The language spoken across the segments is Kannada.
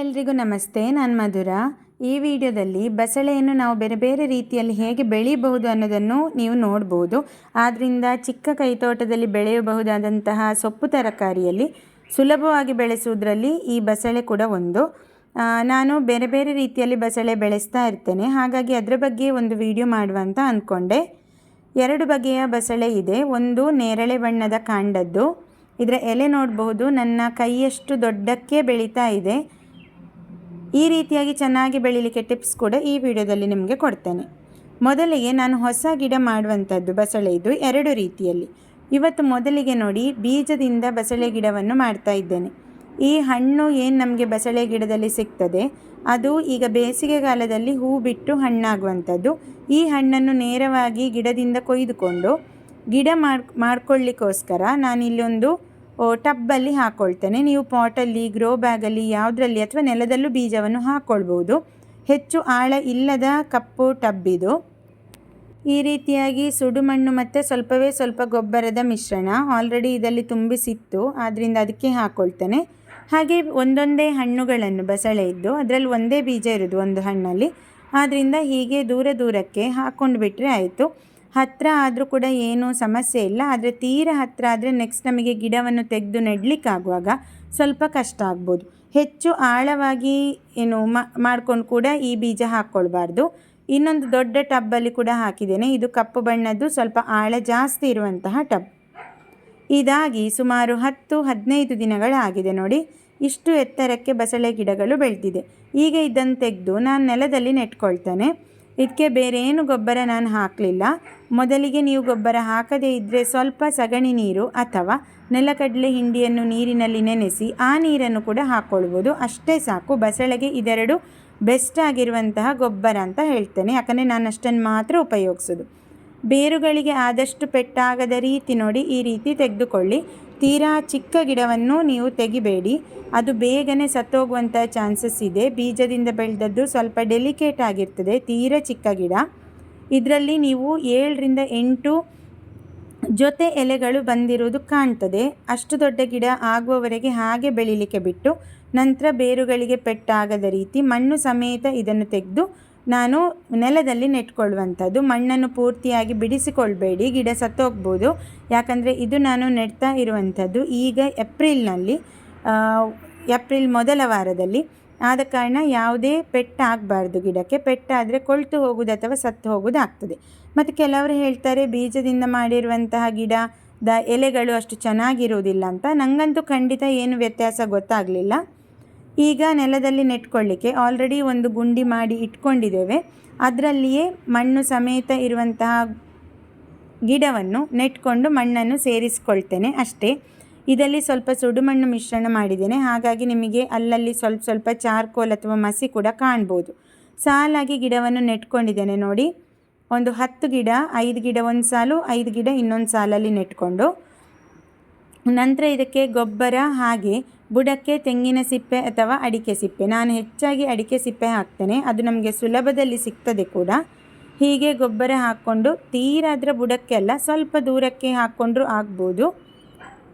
ಎಲ್ರಿಗೂ ನಮಸ್ತೆ, ನಾನು ಮಧುರ. ಈ ವಿಡಿಯೋದಲ್ಲಿ ಬಸಳೆಯನ್ನು ನಾವು ಬೇರೆ ಬೇರೆ ರೀತಿಯಲ್ಲಿ ಹೇಗೆ ಬೆಳೀಬಹುದು ಅನ್ನೋದನ್ನು ನೀವು ನೋಡ್ಬೋದು. ಆದ್ದರಿಂದ ಚಿಕ್ಕ ಕೈತೋಟದಲ್ಲಿ ಬೆಳೆಯಬಹುದಾದಂತಹ ಸೊಪ್ಪು ತರಕಾರಿಯಲ್ಲಿ ಸುಲಭವಾಗಿ ಬೆಳೆಸುವುದರಲ್ಲಿ ಈ ಬಸಳೆ ಕೂಡ ಒಂದು. ನಾನು ಬೇರೆ ಬೇರೆ ರೀತಿಯಲ್ಲಿ ಬಸಳೆ ಬೆಳೆಸ್ತಾ ಇರ್ತೇನೆ. ಹಾಗಾಗಿ ಅದರ ಬಗ್ಗೆ ಒಂದು ವಿಡಿಯೋ ಮಾಡುವ ಅಂತ ಅಂದ್ಕೊಂಡೆ ಎರಡು ಬಗೆಯ ಬಸಳೆ ಇದೆ. ಒಂದು ನೇರಳೆ ಬಣ್ಣದ ಕಾಂಡದ್ದು. ಇದರ ಎಲೆ ನೋಡಬಹುದು. ನನ್ನ ಕೈಯಷ್ಟು ದೊಡ್ಡಕ್ಕೆ ಬೆಳೀತಾ ಇದೆ. ಈ ರೀತಿಯಾಗಿ ಚೆನ್ನಾಗಿ ಬೆಳೀಲಿಕ್ಕೆ ಟಿಪ್ಸ್ ಕೂಡ ಈ ವಿಡಿಯೋದಲ್ಲಿ ನಿಮಗೆ ಕೊಡ್ತೇನೆ. ಮೊದಲಿಗೆ ನಾನು ಹೊಸ ಗಿಡ ಮಾಡುವಂಥದ್ದು ಬಸಳೆ ಇದು ಎರಡು ರೀತಿಯಲ್ಲಿ. ಇವತ್ತು ಮೊದಲಿಗೆ ನೋಡಿ ಬೀಜದಿಂದ ಬಸಳೆ ಗಿಡವನ್ನು ಮಾಡ್ತಾ ಇದ್ದೇನೆ. ಈ ಹಣ್ಣು ಏನು ನಮಗೆ ಬಸಳೆ ಗಿಡದಲ್ಲಿ ಸಿಗ್ತದೆ? ಅದು ಈಗ ಬೇಸಿಗೆಗಾಲದಲ್ಲಿ ಹೂ ಬಿಟ್ಟು ಹಣ್ಣಾಗುವಂಥದ್ದು. ಈ ಹಣ್ಣನ್ನು ನೇರವಾಗಿ ಗಿಡದಿಂದ ಕೊಯ್ದುಕೊಂಡು ಗಿಡ ಮಾಡ್, ಮಾಡ್ಕೊಳ್ಳಿಕ್ಕೋಸ್ಕರ ನಾನಿಲ್ಲೊಂದು ಟಬ್ಬಲ್ಲಿ ಹಾಕ್ಕೊಳ್ತೇನೆ ನೀವು ಪಾಟಲ್ಲಿ, ಗ್ರೋ ಬ್ಯಾಗಲ್ಲಿ, ಯಾವುದರಲ್ಲಿ ಅಥವಾ ನೆಲದಲ್ಲೂ ಬೀಜವನ್ನು ಹಾಕ್ಕೊಳ್ಬೋದು ಹೆಚ್ಚು ಆಳ ಇಲ್ಲದ ಕಪ್ಪು ಟಬ್ ಇದು ಈ ರೀತಿಯಾಗಿ ಸುಡುಮಣ್ಣು ಮತ್ತು ಸ್ವಲ್ಪವೇ ಸ್ವಲ್ಪ ಗೊಬ್ಬರದ ಮಿಶ್ರಣ. ಆಲ್ರೆಡಿ ಇದರಲ್ಲಿ ತುಂಬಿಸಿತ್ತು ಆದ್ದರಿಂದ ಅದಕ್ಕೆ ಹಾಕ್ಕೊಳ್ತೇನೆ ಹಾಗೆ ಒಂದೊಂದೇ ಹಣ್ಣುಗಳನ್ನು ಬಸಳೆ ಇದ್ದು, ಅದರಲ್ಲಿ ಒಂದೇ ಬೀಜ ಇರೋದು ಒಂದು ಹಣ್ಣಲ್ಲಿ. ಆದ್ದರಿಂದ ಹೀಗೆ ದೂರ ದೂರಕ್ಕೆ ಹಾಕ್ಕೊಂಡು ಬಿಟ್ಟರೆ ಆಯಿತು. ಹತ್ತಿರ ಆದರೂ ಕೂಡ ಏನೂ ಸಮಸ್ಯೆ ಇಲ್ಲ. ಆದರೆ ತೀರ ಹತ್ತಿರ ಆದರೆ ನೆಕ್ಸ್ಟ್ ನಮಗೆ ಗಿಡವನ್ನು ತೆಗೆದು ನೆಡಲಿಕ್ಕಾಗುವಾಗ ಸ್ವಲ್ಪ ಕಷ್ಟ ಆಗ್ಬೋದು. ಹೆಚ್ಚು ಆಳವಾಗಿ ಏನು ಮಾಡ್ಕೊಂಡು ಕೂಡ ಈ ಬೀಜ ಹಾಕ್ಕೊಳ್ಬಾರ್ದು. ಇನ್ನೊಂದು ದೊಡ್ಡ ಟಬ್ಬಲ್ಲಿ ಕೂಡ ಹಾಕಿದ್ದೇನೆ. ಇದು ಕಪ್ಪು ಬಣ್ಣದ್ದು, ಸ್ವಲ್ಪ ಆಳ ಜಾಸ್ತಿ ಇರುವಂತಹ ಟಬ್. ಇದಾಗಿ ಸುಮಾರು ಹತ್ತು, ಹದಿನೈದು ದಿನಗಳಾಗಿದೆ ನೋಡಿ. ಇಷ್ಟು ಎತ್ತರಕ್ಕೆ ಬಸಳೆ ಗಿಡಗಳು ಬೆಳೆದಿದೆ. ಈಗ ಇದನ್ನು ತೆಗೆದು ನಾನು ನೆಲದಲ್ಲಿ ನೆಟ್ಕೊಳ್ತೇನೆ. ಇದಕ್ಕೆ ಬೇರೆ ಏನು ಗೊಬ್ಬರ ನಾನು ಹಾಕಲಿಲ್ಲ. ಮೊದಲಿಗೆ ನೀವು ಗೊಬ್ಬರ ಹಾಕದೇ ಇದ್ದರೆ ಸ್ವಲ್ಪ ಸಗಣಿ ನೀರು ಅಥವಾ ನೆಲಕಡಲೆ ಹಿಂಡಿಯನ್ನು ನೀರಿನಲ್ಲಿ ನೆನೆಸಿ ಆ ನೀರನ್ನು ಕೂಡ ಹಾಕ್ಕೊಳ್ಬೋದು ಅಷ್ಟೇ ಸಾಕು. ಬಸಳೆಗೆ ಇದೆರಡು ಬೆಸ್ಟ್ ಆಗಿರುವಂತಹ ಗೊಬ್ಬರ ಅಂತ ಹೇಳ್ತೇನೆ. ಯಾಕಂದರೆ ನಾನು ಅಷ್ಟನ್ನು ಮಾತ್ರ ಉಪಯೋಗಿಸೋದು. ಬೇರುಗಳಿಗೆ ಆದಷ್ಟು ಪೆಟ್ಟಾಗದ ರೀತಿ ನೋಡಿ ಈ ರೀತಿ ತೆಗೆದುಕೊಳ್ಳಿ. ತೀರಾ ಚಿಕ್ಕ ಗಿಡವನ್ನು ನೀವು ತೆಗಿಬೇಡಿ. ಅದು ಬೇಗನೆ ಸತ್ತೋಗುವಂಥ ಚಾನ್ಸಸ್ ಇದೆ. ಬೀಜದಿಂದ ಬೆಳೆದದ್ದು ಸ್ವಲ್ಪ ಡೆಲಿಕೇಟ್ ಆಗಿರ್ತದೆ. ತೀರ ಚಿಕ್ಕ ಗಿಡ. ಇದರಲ್ಲಿ ನೀವು ಏಳರಿಂದ ಎಂಟು ಜೊತೆ ಎಲೆಗಳು ಬಂದಿರುವುದು ಕಾಣ್ತದೆ. ಅಷ್ಟು ದೊಡ್ಡ ಗಿಡ ಆಗುವವರೆಗೆ ಹಾಗೆ ಬೆಳಿಲಿಕ್ಕೆ ಬಿಟ್ಟು ನಂತರ ಬೇರುಗಳಿಗೆ ಪೆಟ್ಟಾಗದ ರೀತಿ ಮಣ್ಣು ಸಮೇತ ಇದನ್ನು ತೆಗೆದು ನಾನು ನೆಲದಲ್ಲಿ ನೆಟ್ಕೊಳ್ಳುವಂಥದ್ದು. ಮಣ್ಣನ್ನು ಪೂರ್ತಿಯಾಗಿ ಬಿಡಿಸಿಕೊಳ್ಬೇಡಿ. ಗಿಡ ಸತ್ತೋಗ್ಬೋದು. ಯಾಕಂದರೆ ಇದು ನಾನು ನೆಡ್ತಾ ಇರುವಂಥದ್ದು ಈಗ ಏಪ್ರಿಲ್ನಲ್ಲಿ ಏಪ್ರಿಲ್ ಮೊದಲ ವಾರದಲ್ಲಿ. ಆದ ಕಾರಣ ಯಾವುದೇ ಪೆಟ್ಟಾಗಬಾರ್ದು ಗಿಡಕ್ಕೆ. ಪೆಟ್ಟಾದರೆ ಕೊಳ್ತು ಹೋಗುವುದು ಅಥವಾ ಸತ್ತು ಹೋಗುವುದು ಆಗ್ತದೆ. ಮತ್ತು ಕೆಲವರು ಹೇಳ್ತಾರೆ, ಬೀಜದಿಂದ ಮಾಡಿರುವಂತಹ ಗಿಡದ ಎಲೆಗಳು ಅಷ್ಟು ಚೆನ್ನಾಗಿರುವುದಿಲ್ಲ ಅಂತ. ನನಗಂತೂ ಖಂಡಿತ ಏನು ವ್ಯತ್ಯಾಸ ಗೊತ್ತಾಗಲಿಲ್ಲ. ಈಗ ನೆಲದಲ್ಲಿ ನೆಟ್ಕೊಳ್ಳಿಕ್ಕೆ ಆಲ್ರೆಡಿ ಒಂದು ಗುಂಡಿ ಮಾಡಿ ಇಟ್ಕೊಂಡಿದ್ದೇವೆ. ಅದರಲ್ಲಿಯೇ ಮಣ್ಣು ಸಮೇತ ಇರುವಂತಹ ಗಿಡವನ್ನು ನೆಟ್ಕೊಂಡು ಮಣ್ಣನ್ನು ಸೇರಿಸಿಕೊಳ್ತೇನೆ ಅಷ್ಟೇ. ಇದರಲ್ಲಿ ಸ್ವಲ್ಪ ಸುಡುಮಣ್ಣು ಮಿಶ್ರಣ ಮಾಡಿದ್ದೇನೆ. ಹಾಗಾಗಿ ನಿಮಗೆ ಅಲ್ಲಲ್ಲಿ ಸ್ವಲ್ಪ ಸ್ವಲ್ಪ ಚಾರ್ಕೋಲ್ ಅಥವಾ ಮಸಿ ಕೂಡ ಕಾಣ್ಬೋದು. ಸಾಲಾಗಿ ಗಿಡವನ್ನು ನೆಟ್ಕೊಂಡಿದ್ದೇನೆ ನೋಡಿ. ಒಂದು ಹತ್ತು ಗಿಡ, ಐದು ಗಿಡ ಒಂದು ಸಾಲು, ಐದು ಗಿಡ ಇನ್ನೊಂದು ಸಾಲಲ್ಲಿ ನೆಟ್ಕೊಂಡು. ನಂತರ ಇದಕ್ಕೆ ಗೊಬ್ಬರ ಹಾಗೆ ಬುಡಕ್ಕೆ ತೆಂಗಿನ ಸಿಪ್ಪೆ ಅಥವಾ ಅಡಿಕೆ ಸಿಪ್ಪೆ. ನಾನು ಹೆಚ್ಚಾಗಿ ಅಡಿಕೆ ಸಿಪ್ಪೆ ಹಾಕ್ತೇನೆ. ಅದು ನಮಗೆ ಸುಲಭದಲ್ಲಿ ಸಿಗ್ತದೆ ಕೂಡ. ಹೀಗೆ ಗೊಬ್ಬರ ಹಾಕ್ಕೊಂಡು ತೀರಾದ್ರ ಅದರ ಬುಡಕ್ಕೆ ಅಲ್ಲ, ಸ್ವಲ್ಪ ದೂರಕ್ಕೆ ಹಾಕ್ಕೊಂಡ್ರೂ ಆಗ್ಬೋದು.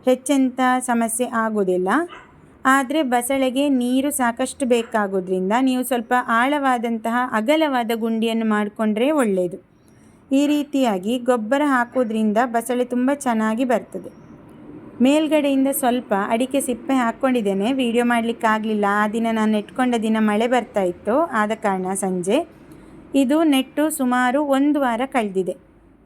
ಹೆಚ್ಚೆಂಥ ಸಮಸ್ಯೆ ಆಗೋದಿಲ್ಲ. ಆದರೆ ಬಸಳೆಗೆ ನೀರು ಸಾಕಷ್ಟು ಬೇಕಾಗೋದ್ರಿಂದ ನೀವು ಸ್ವಲ್ಪ ಆಳವಾದಂತಹ ಅಗಲವಾದ ಗುಂಡಿಯನ್ನು ಮಾಡಿಕೊಂಡ್ರೆ ಒಳ್ಳೆಯದು ಈ ರೀತಿಯಾಗಿ ಗೊಬ್ಬರ ಹಾಕೋದ್ರಿಂದ ಬಸಳೆ ತುಂಬ ಚೆನ್ನಾಗಿ ಬರ್ತದೆ. ಮೇಲ್ಗಡೆಯಿಂದ ಸ್ವಲ್ಪ ಅಡಿಕೆ ಸಿಪ್ಪೆ ಹಾಕ್ಕೊಂಡಿದ್ದೇನೆ. ವಿಡಿಯೋ ಮಾಡಲಿಕ್ಕಾಗಲಿಲ್ಲ ಆ ದಿನ ನಾನು ನೆಟ್ಕೊಂಡ ದಿನ ಮಳೆ ಬರ್ತಾ ಇತ್ತು. ಆದ ಕಾರಣ ಸಂಜೆ ಇದು ನೆಟ್ಟು ಸುಮಾರು ಒಂದು ವಾರ ಕಳೆದಿದೆ.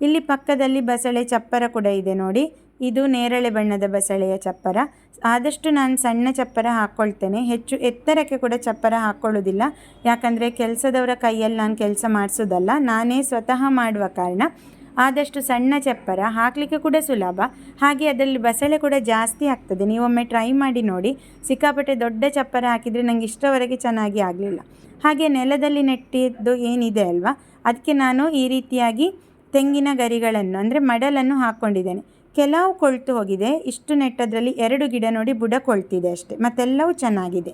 ಇಲ್ಲಿ ಪಕ್ಕದಲ್ಲಿ ಬಸಳೆ ಚಪ್ಪರ ಕೂಡ ಇದೆ ನೋಡಿ. ಇದು ನೇರಳೆ ಬಣ್ಣದ ಬಸಳೆಯ ಚಪ್ಪರ. ಆದಷ್ಟು ನಾನು ಸಣ್ಣ ಚಪ್ಪರ ಹಾಕ್ಕೊಳ್ತೇನೆ ಹೆಚ್ಚು ಎತ್ತರಕ್ಕೆ ಕೂಡ ಚಪ್ಪರ ಹಾಕ್ಕೊಳ್ಳೋದಿಲ್ಲ ಯಾಕಂದರೆ ಕೆಲಸದವರ ಕೈಯಲ್ಲಿ ನಾನು ಕೆಲಸ ಮಾಡಿಸೋದಲ್ಲ ನಾನೇ ಸ್ವತಃ ಮಾಡುವ ಕಾರಣ ಆದಷ್ಟು ಸಣ್ಣ ಚಪ್ಪರ ಹಾಕಲಿಕ್ಕೆ ಕೂಡ ಸುಲಭ. ಹಾಗೆ ಅದರಲ್ಲಿ ಬಸಳೆ ಕೂಡ ಜಾಸ್ತಿ ಆಗ್ತದೆ. ನೀವೊಮ್ಮೆ ಟ್ರೈ ಮಾಡಿ ನೋಡಿ. ಸಿಕ್ಕಾಪಟ್ಟೆ ದೊಡ್ಡ ಚಪ್ಪರ ಹಾಕಿದರೆ ನನಗೆ ಇಷ್ಟವರೆಗೆ ಚೆನ್ನಾಗಿ ಆಗಲಿಲ್ಲ. ಹಾಗೆ ನೆಲದಲ್ಲಿ ನೆಟ್ಟಿದ್ದು ಏನಿದೆ ಅಲ್ವಾ? ಅದಕ್ಕೆ ನಾನು ಈ ರೀತಿಯಾಗಿ ತೆಂಗಿನ ಗರಿಗಳನ್ನು, ಅಂದರೆ ಮಡಲನ್ನು ಹಾಕ್ಕೊಂಡಿದ್ದೇನೆ. ಕೆಲವು ಕೊಳ್ತು ಹೋಗಿದೆ. ಇಷ್ಟು ನೆಟ್ಟದ್ರಲ್ಲಿ ಎರಡು ಗಿಡ ನೋಡಿ ಬುಡ ಕೊಳ್ತಿದೆ ಅಷ್ಟೆ. ಮತ್ತೆಲ್ಲವೂ ಚೆನ್ನಾಗಿದೆ.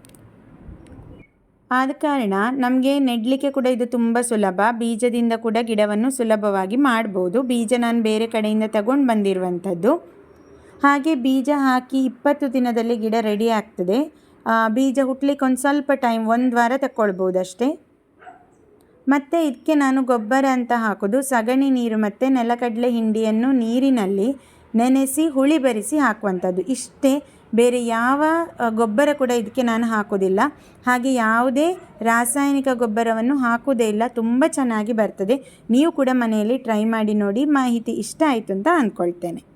ಆದ ಕಾರಣ ನಮಗೆ ನೆಡಲಿಕ್ಕೆ ಕೂಡ ಇದು ತುಂಬ ಸುಲಭ. ಬೀಜದಿಂದ ಕೂಡ ಗಿಡವನ್ನು ಸುಲಭವಾಗಿ ಮಾಡ್ಬೋದು. ಬೀಜ ನಾನು ಬೇರೆ ಕಡೆಯಿಂದ ತಗೊಂಡು ಬಂದಿರುವಂಥದ್ದು. ಹಾಗೆ ಬೀಜ ಹಾಕಿ ಇಪ್ಪತ್ತು ದಿನದಲ್ಲಿ ಗಿಡ ರೆಡಿ ಆಗ್ತದೆ. ಬೀಜ ಹುಟ್ಲಿಕ್ಕೆ ಒಂದು ಸ್ವಲ್ಪ ಟೈಮ್ ಒಂದು ವಾರ ತಗೊಳ್ಬೋದು ಅಷ್ಟೇ ಮತ್ತು ಇದಕ್ಕೆ ನಾನು ಗೊಬ್ಬರ ಅಂತ ಹಾಕೋದು. ಸಗಣಿ ನೀರು ಮತ್ತು ನೆಲಕಡಲೆ ಹಿಂಡಿಯನ್ನು ನೀರಿನಲ್ಲಿ ನೆನೆಸಿ, ಹುಳಿ ಬರಿಸಿ ಹಾಕುವಂಥದ್ದು. ಇಷ್ಟೇ. ಬೇರೆ ಯಾವ ಗೊಬ್ಬರ ಕೂಡ ಇದಕ್ಕೆ ನಾನು ಹಾಕೋದಿಲ್ಲ. ಹಾಗೆ ಯಾವುದೇ ರಾಸಾಯನಿಕ ಗೊಬ್ಬರವನ್ನು ಹಾಕೋದೇ ಇಲ್ಲ. ತುಂಬ ಚೆನ್ನಾಗಿ ಬರ್ತದೆ. ನೀವು ಕೂಡ ಮನೆಯಲ್ಲಿ ಟ್ರೈ ಮಾಡಿ ನೋಡಿ. ಮಾಹಿತಿ ಇಷ್ಟ ಆಯಿತು ಅಂತ ಅಂದ್ಕೊಳ್ತೇನೆ